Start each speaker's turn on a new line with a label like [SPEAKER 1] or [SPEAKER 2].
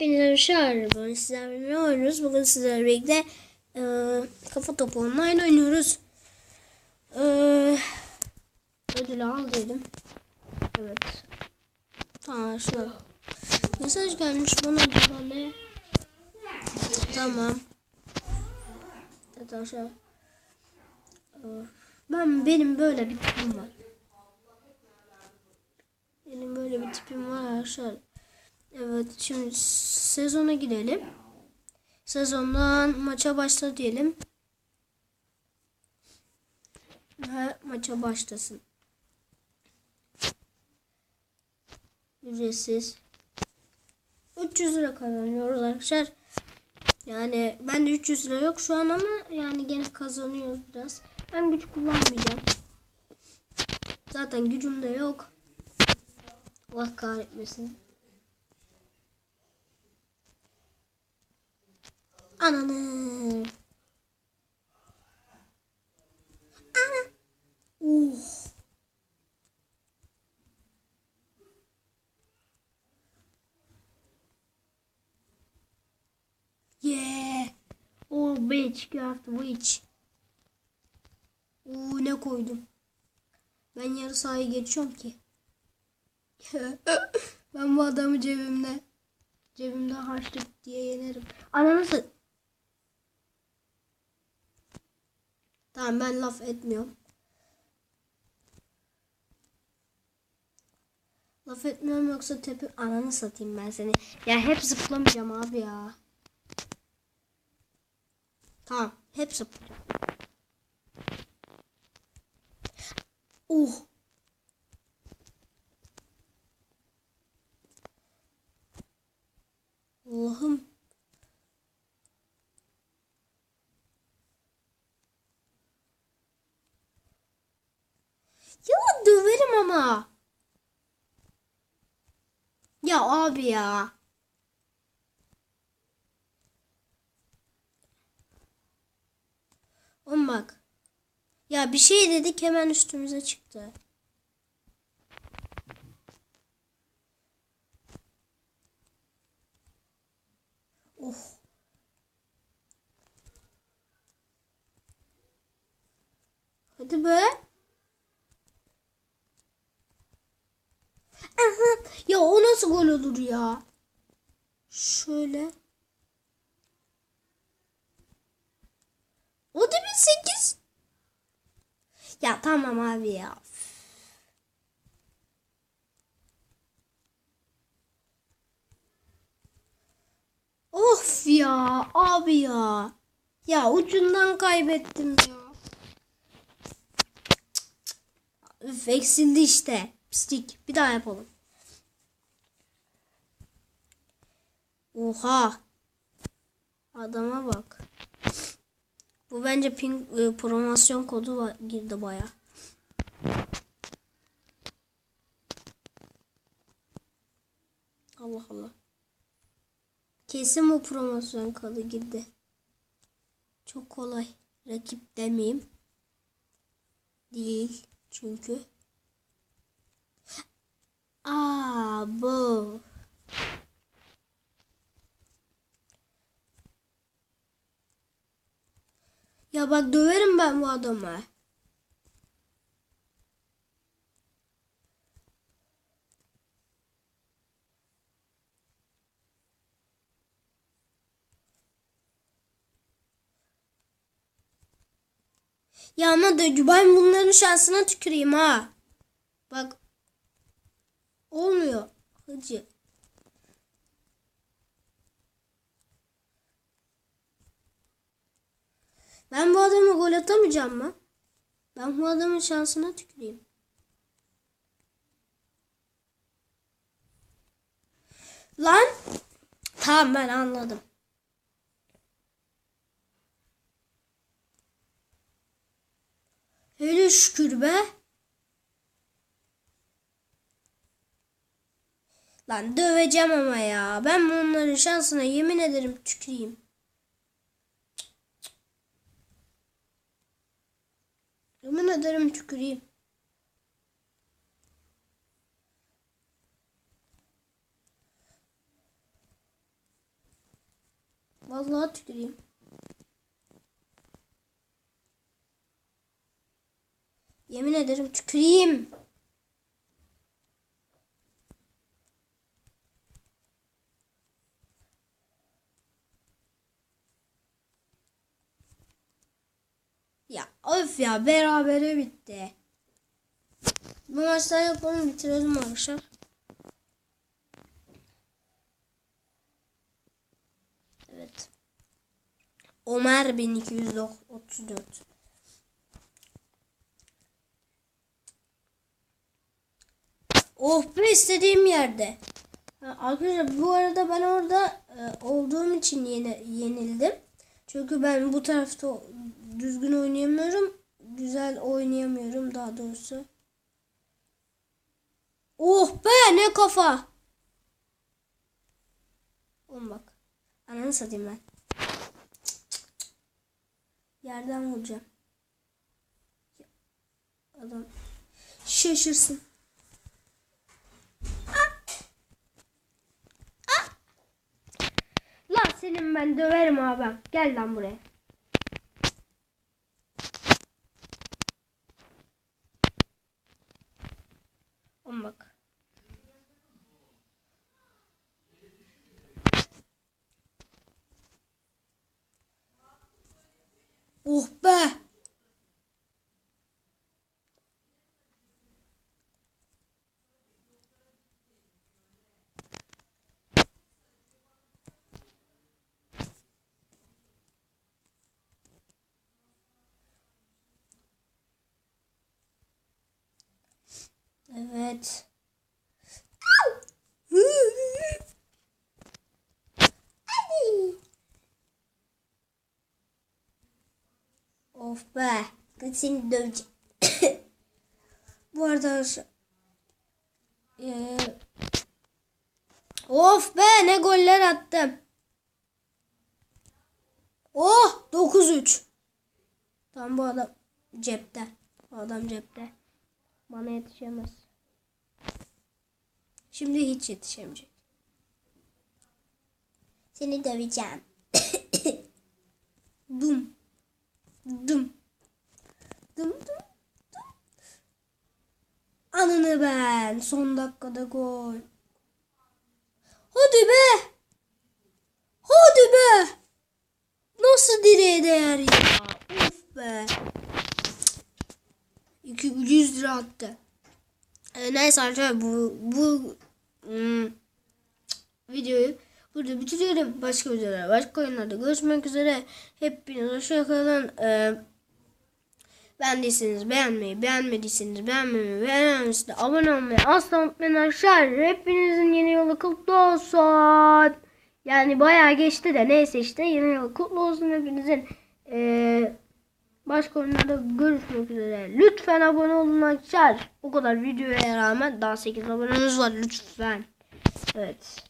[SPEAKER 1] Beni aşağı Bugün sizlerle ne oynuyoruz? Bugün sizlerle birlikte e, kafa topu online oynuyoruz. E, ödülü al dedim. Evet. Tamam şuna. Mesaj gelmiş bana burada ne? Tamam. Evet aşağı. E, ben benim böyle bir tipim var. Benim böyle bir tipim var aşağı. Evet şimdi sezona gidelim. Sezondan maça başla diyelim. Ve maça başlasın. Ücretsiz. 300 lira kazanıyoruz arkadaşlar. Yani ben de 300 lira yok şu an ama yani gene kazanıyoruz biraz. Ben güç kullanmayacağım. Zaten gücüm de yok. Allah kahretmesin. Ananı. Ana. Uh. Yeah. Oh bitch, to witch. Oo ne koydum. Ben yarı sahayı geçiyorum ki. ben bu adamı cebimde cebimde harçlık diye yenerim. Ananı Tamam ben laf etmiyorum. Laf etmiyorum yoksa tepi ananı satayım ben seni. Ya hep zıplamayacağım abi ya. Tamam hep zıplayacağım. Uh. Allah'ım. Ya döverim ama. Ya abi ya. Oğlum bak. Ya bir şey dedik hemen üstümüze çıktı. Oh. Hadi be. Aha. Ya o nasıl gol olur ya? Şöyle. O da bir. Ya tamam abi ya. Of ya abi ya. Ya ucundan kaybettim ya. Üf eksildi işte. Pislik. Bir daha yapalım. Oha. Adama bak. Bu bence ping e, promosyon kodu var, girdi baya. Allah Allah. Kesin bu promosyon kodu girdi. Çok kolay. Rakip demeyeyim. Değil çünkü. Aa bu. Ya bak döverim ben bu adamı. Ya ama da ben bunların şansına tüküreyim ha. Bak. Olmuyor. Hacı. Ben bu adama gol atamayacağım mı? Ben bu adamın şansına tüküreyim. Lan. Tamam ben anladım. Hele şükür be. Lan döveceğim ama ya. Ben bunların şansına yemin ederim tüküreyim. Yemin ederim tüküreyim. Vallahi tüküreyim. Yemin ederim tüküreyim. Ya of ya berabere bitti. Bu maçta yapalım bitirelim arkadaşlar. Evet. Ömer 1234. Oh be istediğim yerde. Arkadaşlar bu arada ben orada e, olduğum için yeni, yenildim. Çünkü ben bu tarafta düzgün oynayamıyorum. Güzel oynayamıyorum daha doğrusu. Oh be ne kafa. Oğlum bak. Ananı satayım ben. Yerden vuracağım. Adam şaşırsın. Lan senin ben döverim abi. Gel lan buraya. Oğlum bak. Oh be. Evet. Of be. Ben seni döveceğim. Bu arada Ee, of be ne goller attım. Oh 9-3. Tam bu adam cepte. Bu adam cepte. Bana yetişemez. Şimdi hiç yetişemeyecek. Seni döveceğim. Dum. Dum. Dum dum. dum. Anını ben. Son dakikada gol. Hadi be. Hadi be. Nasıl direğe değer ya? Of be. 200 lira attı. E, neyse arkadaşlar bu bu videoyu burada bitiriyorum. Başka videolarda başka oyunlarda görüşmek üzere. Hepiniz hoşçakalın. E, beğendiyseniz beğenmeyi, beğenmediyseniz beğenmemeyi, beğenmemişsiniz abone olmayı asla unutmayın arkadaşlar. Hepinizin yeni yolu kutlu olsun. Yani bayağı geçti de neyse işte yeni yıl kutlu olsun hepinizin. Eee Başka oyunlarda görüşmek üzere. Lütfen abone olun arkadaşlar. O kadar videoya rağmen daha 8 abonemiz var lütfen. Evet.